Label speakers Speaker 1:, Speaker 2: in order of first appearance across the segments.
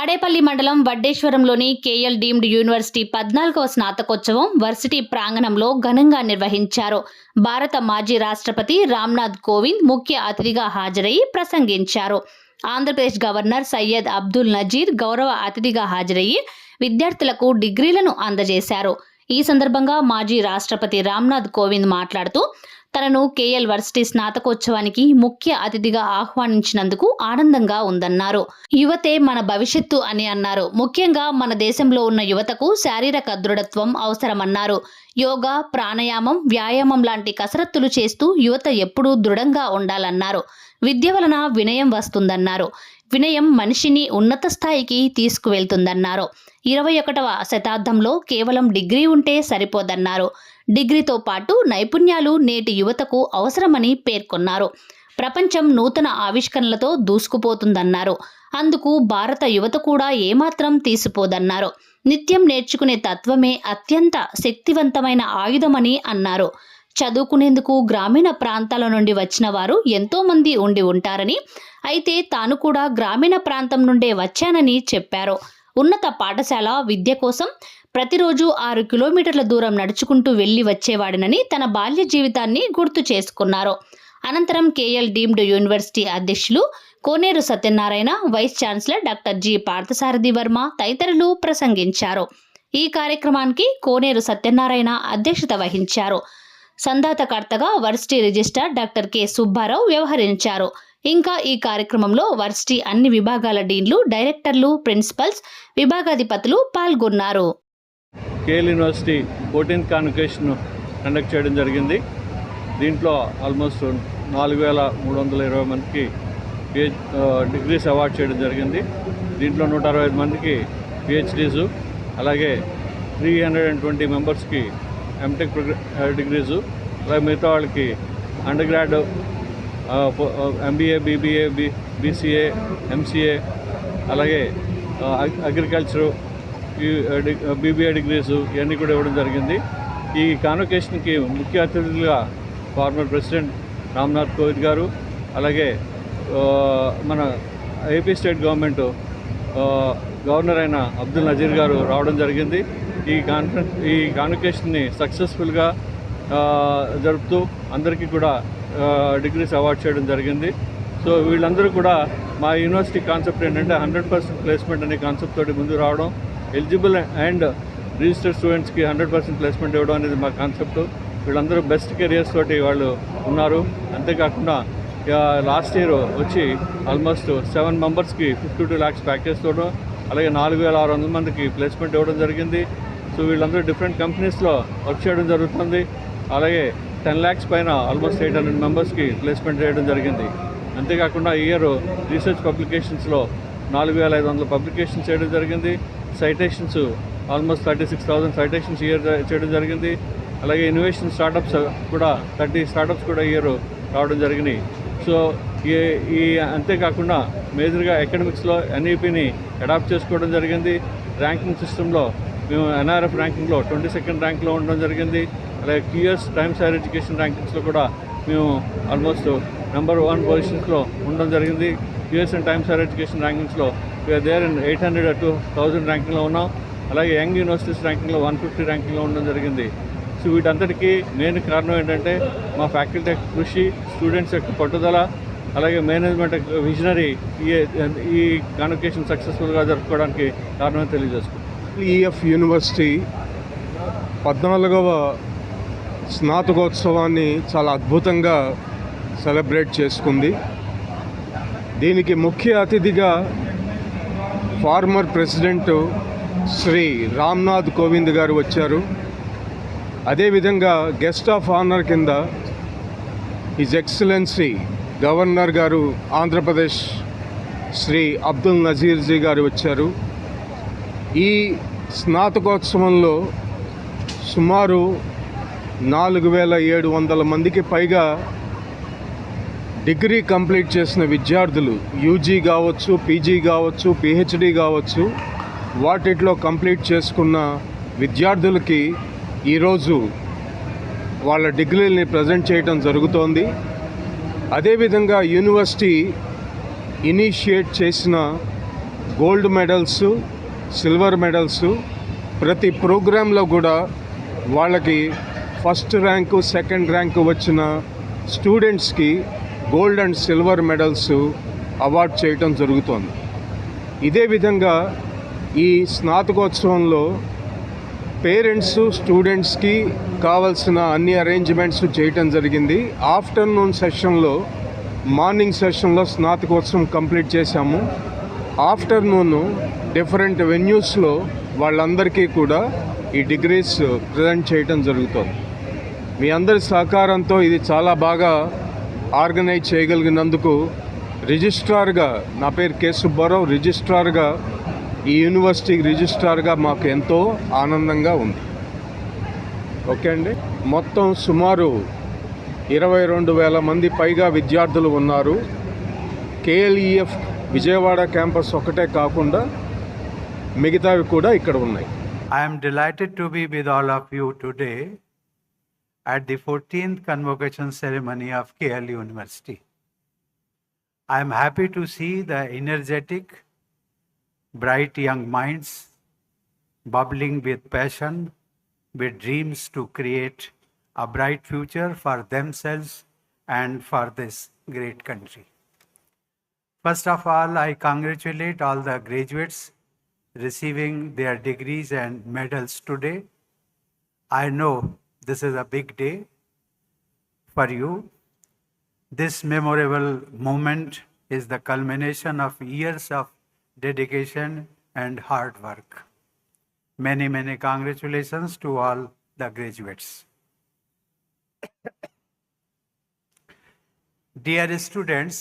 Speaker 1: తాడేపల్లి మండలం వడ్డేశ్వరంలోని KL deemed university పద్నాలుగవ స్నాతకోత్సవం varsity ప్రాంగణంలో ఘనంగా నిర్వహించారు. భారత మాజీ రాష్ట్రపతి రామ్నాథ్ కోవింద్ ముఖ్య అతిథిగా హాజరై ప్రసంగించారు. ఆంధ్రప్రదేశ్ గవర్నర్ సయ్యద్ అబ్దుల్ నజీర్ గౌరవ అతిథిగా హాజరయ్యి విద్యార్థులకు డిగ్రీలను అందజేశారు. ఈ సందర్భంగా మాజీ రాష్ట్రపతి రామ్నాథ్ కోవింద్ మాట్లాడుతూ తనను కేఎల్ వర్సిటీ స్నాతకోత్సవానికి ముఖ్య అతిథిగా ఆహ్వానించినందుకు ఆనందంగా ఉందన్నారు. యువతే మన భవిష్యత్తు అని అన్నారు. ముఖ్యంగా మన దేశంలో ఉన్న యువతకు శారీరక దృఢత్వం అవసరమన్నారు. యోగా ప్రాణాయామం వ్యాయామం లాంటి కసరత్తులు చేస్తూ యువత ఎప్పుడూ దృఢంగా ఉండాలన్నారు. విద్య వలన వినయం వస్తుందన్నారు. వినయం మనిషిని ఉన్నత స్థాయికి తీసుకువెళ్తుందన్నారు. ఇరవై ఒకటవ శతాబ్దంలో కేవలం డిగ్రీ ఉంటే సరిపోదన్నారు. డిగ్రీతో పాటు నైపుణ్యాలు నేటి యువతకు అవసరమని పేర్కొన్నారు. ప్రపంచం నూతన ఆవిష్కరణలతో దూసుకుపోతుందన్నారు. అందుకు భారత యువత కూడా ఏమాత్రం తీసిపోదన్నారు. నిత్యం నేర్చుకునే తత్వమే అత్యంత శక్తివంతమైన ఆయుధమని అన్నారు. చదువుకునేందుకు గ్రామీణ ప్రాంతాల నుండి వచ్చిన వారు ఎంతోమంది ఉండి ఉంటారని అయితే తాను కూడా గ్రామీణ ప్రాంతం నుండే వచ్చానని చెప్పారు. ఉన్నత పాఠశాల విద్య కోసం ప్రతిరోజు ఆరు కిలోమీటర్ల దూరం నడుచుకుంటూ వెళ్ళి వచ్చేవాడినని తన బాల్య జీవితాన్ని గుర్తు చేసుకున్నారు. అనంతరం కేఎల్ డీమ్డ్ యూనివర్సిటీ అధ్యక్షులు Koneru Satyanarayana vice chancellor doctor G Parthasarathi Varma తదితరులు ప్రసంగించారు. ఈ కార్యక్రమానికి కోనేరు సత్యనారాయణ అధ్యక్షత వహించారు. సందాతకర్తగా varsity registrar doctor K Subba Rao వ్యవహరించారు. ఇంకా ఈ కార్యక్రమంలో వర్సిటీ అన్ని విభాగాల డీన్లు డైరెక్టర్లు ప్రిన్సిపల్స్ విభాగాధిపతులు పాల్గొన్నారు.
Speaker 2: KL university fourteenth convocation conduct చేయడం జరిగింది. దీంట్లో ఆల్మోస్ట్ నాలుగు వేల మూడు వందల ఇరవై మందికి పిహెచ్ డిగ్రీస్ అవార్డ్ చేయడం జరిగింది. దీంట్లో నూట అరవై ఐదు మందికి పిహెచ్డీసు అలాగే త్రీ హండ్రెడ్ అండ్ ట్వంటీ మెంబర్స్కి ఎంటెక్ డిగ్రీసు అలాగే మిగతా వాళ్ళకి under grad MBA BBA B BCA MCA అలాగే అగ్రికల్చరు బీబీఏ డిగ్రీస్ ఇవన్నీ కూడా ఇవ్వడం జరిగింది. ఈ కాన్వకేషన్కి ముఖ్య అతిథులుగా ఫార్మర్ ప్రెసిడెంట్ రామ్నాథ్ కోవింద్ గారు అలాగే మన ఏపీ స్టేట్ గవర్నమెంట్ గవర్నర్ అయిన అబ్దుల్ నజీర్ గారు రావడం జరిగింది. ఈ కాన్ఫరెన్స్ ఈ కాన్వకేషన్ని సక్సెస్ఫుల్గా జరుపుతూ అందరికీ కూడా డిగ్రీస్ అవార్డ్ చేయడం జరిగింది. సో వీళ్ళందరూ కూడా మా యూనివర్సిటీ కాన్సెప్ట్ ఏంటంటే హండ్రెడ్ పర్సెంట్ ప్లేస్మెంట్ అనే కాన్సెప్ట్ తోటి ముందు రావడం ఎలిజిబుల్ అండ్ రిజిస్టర్డ్ స్టూడెంట్స్కి హండ్రెడ్ పర్సెంట్ ప్లేస్మెంట్ ఇవ్వడం అనేది మా కాన్సెప్ట్. వీళ్ళందరూ బెస్ట్ కెరియర్స్ తోటి వాళ్ళు ఉన్నారు. అంతేకాకుండా లాస్ట్ ఇయర్ వచ్చి ఆల్మోస్ట్ సెవెన్ మెంబర్స్కి ఫిఫ్టీ టూ ల్యాక్స్ ప్యాకేజ్ తోడు అలాగే నాలుగు వేల ఆరు వందల మందికి ప్లేస్మెంట్ ఇవ్వడం జరిగింది. సో వీళ్ళందరూ డిఫరెంట్ కంపెనీస్లో వర్క్ చేయడం జరుగుతుంది. అలాగే టెన్ ల్యాక్స్ పైన ఆల్మోస్ట్ ఎయిట్ హండ్రెడ్ మెంబర్స్కి ప్లేస్మెంట్ చేయడం జరిగింది. అంతేకాకుండా ఈ ఇయర్ రీసెర్చ్ పబ్లికేషన్స్లో నాలుగు వేల ఐదు వందల పబ్లికేషన్స్ చేయడం జరిగింది. Citations almost thirty six thousand citations year చేయడం జరిగింది. అలాగే ఇన్నోవేషన్ స్టార్టప్స్ కూడా థర్టీ స్టార్టప్స్ కూడా ఇయర్ రావడం జరిగినాయి. సో ఈ ఈ అంతేకాకుండా మేజర్గా ఎకడమిక్స్లో ఎన్ఈపిని అడాప్ట్ చేసుకోవడం జరిగింది. ర్యాంకింగ్ సిస్టంలో మేము ఎన్ఆర్ఎఫ్ ర్యాంకింగ్లో ట్వంటీ సెకండ్ ర్యాంక్లో ఉండడం జరిగింది. అలాగే క్యూఎస్ టైమ్స్ హైర్ ఎడ్యుకేషన్ ర్యాంకింగ్స్లో కూడా మేము ఆల్మోస్ట్ నెంబర్ వన్ పొజిషన్స్లో ఉండడం జరిగింది. QS and Times higher education ర్యాంకింగ్స్లో there in eight hundred two thousand ర్యాంకింగ్లో ఉన్నాం. అలాగే యంగ్ యూనివర్సిటీస్ ర్యాంకింగ్లో వన్ ఫిఫ్టీ ర్యాంకింగ్లో ఉండడం జరిగింది. సో వీటంతటికీ మెయిన్ కారణం ఏంటంటే మా ఫ్యాకల్టీ యొక్క కృషి స్టూడెంట్స్ యొక్క పట్టుదల అలాగే మేనేజ్మెంట్ యొక్క విజనరీ ఈ ఈ కాన్వకేషన్ సక్సెస్ఫుల్గా జరుపుకోవడానికి కారణం తెలియజేసుకుంటాం
Speaker 3: ఈఎఫ్ యూనివర్సిటీ పద్నాలుగవ స్నాతకోత్సవాన్ని చాలా అద్భుతంగా సెలబ్రేట్ చేసుకుంది. దీనికి ముఖ్య అతిథిగా ఫార్మర్ ప్రెసిడెంట్ శ్రీ రామ్నాథ్ కోవింద్ గారు వచ్చారు. అదేవిధంగా గెస్ట్ ఆఫ్ ఆనర్ కింద his excellency governor garu Andhra Pradesh Shri Abdul నజీర్జీ గారు వచ్చారు. ఈ స్నాతకోత్సవంలో సుమారు నాలుగు వేల ఏడు వందల మందికి పైగా డిగ్రీ కంప్లీట్ చేసిన విద్యార్థులు యూజీ కావచ్చు పీజీ కావచ్చు పిహెచ్డి కావచ్చు వాటిట్లో కంప్లీట్ చేసుకున్న విద్యార్థులకి ఈరోజు వాళ్ళ డిగ్రీని ప్రజెంట్ చేయటం జరుగుతోంది. అదేవిధంగా యూనివర్సిటీ ఇనిషియేట్ చేసిన గోల్డ్ మెడల్స్ సిల్వర్ మెడల్స్ ప్రతి ప్రోగ్రాంలో కూడా వాళ్ళకి ఫస్ట్ ర్యాంకు సెకండ్ ర్యాంకు వచ్చిన స్టూడెంట్స్కి gold and silver medals award చేయటం జరుగుతోంది. ఇదే విధంగా ఈ స్నాతకోత్సవంలో పేరెంట్స్ స్టూడెంట్స్కి కావాల్సిన అన్ని అరేంజ్మెంట్స్ చేయటం జరిగింది. ఆఫ్టర్నూన్ సెషన్లో మార్నింగ్ సెషన్లో స్నాతకోత్సవం కంప్లీట్ చేశాము. ఆఫ్టర్నూన్ డిఫరెంట్ వెన్యూస్లో వాళ్ళందరికీ కూడా ఈ డిగ్రీస్ ప్రజెంట్ చేయటం జరుగుతుంది. మీ అందరి సహకారంతో ఇది చాలా బాగా ఆర్గనైజ్ చేయగలిగినందుకు రిజిస్ట్రార్గా నా పేరు కె సుబ్బారావు రిజిస్ట్రార్గా ఈ యూనివర్సిటీకి రిజిస్ట్రార్గా మాకు ఎంతో ఆనందంగా ఉంది. ఓకే అండి? మొత్తం సుమారు ఇరవై రెండు వేల మంది పైగా విద్యార్థులు ఉన్నారు. కేఎల్ఈఎఫ్ విజయవాడ క్యాంపస్ ఒకటే కాకుండా మిగతావి కూడా ఇక్కడ ఉన్నాయి.
Speaker 4: I'm delighted to be with all of you today at the 14th convocation ceremony of KL University. I am happy to see the energetic, bright young minds bubbling with passion, with dreams to create a bright future for themselves and for this great country. First of all, I congratulate all the graduates receiving their degrees and medals today. I know this is a big day for you. This memorable moment is the culmination of years of dedication and hard work. Many, many congratulations to all the graduates. Dear students,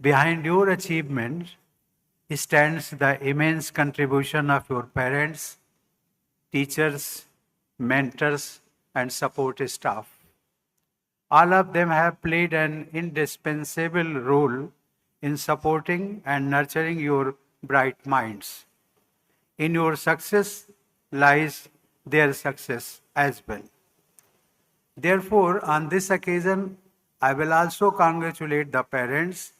Speaker 4: behind your achievement stands the immense contribution of your parents, teachers, mentors, and support staff. All of them have played an indispensable role in supporting and nurturing your bright minds. In your success lies their success as well. Therefore, on this occasion, I will also congratulate the parents,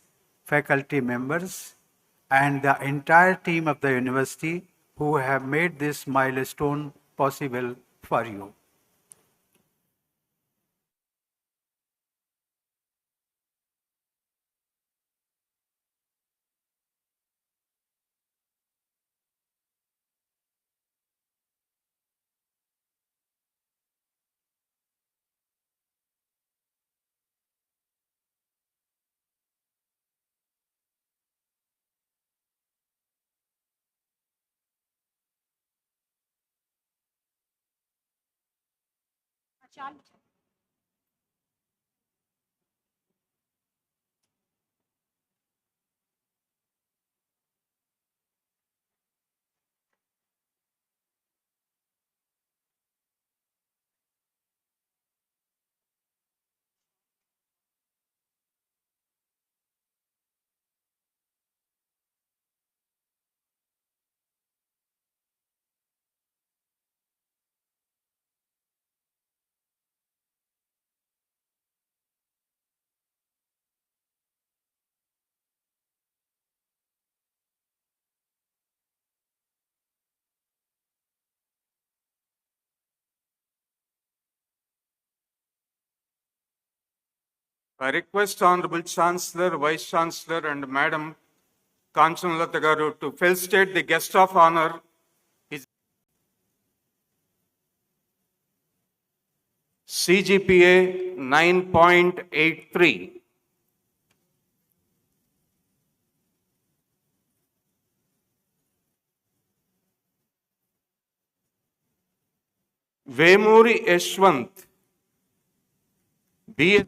Speaker 4: faculty members, and the entire team of the university who have made this milestone possible for you.
Speaker 3: चार I request Honorable Chancellor, Vice Chancellor, and Madam Kanchanlata Garu to felicitate the guest of honor. CGPA 9.83. Vemuri Yashwant, BS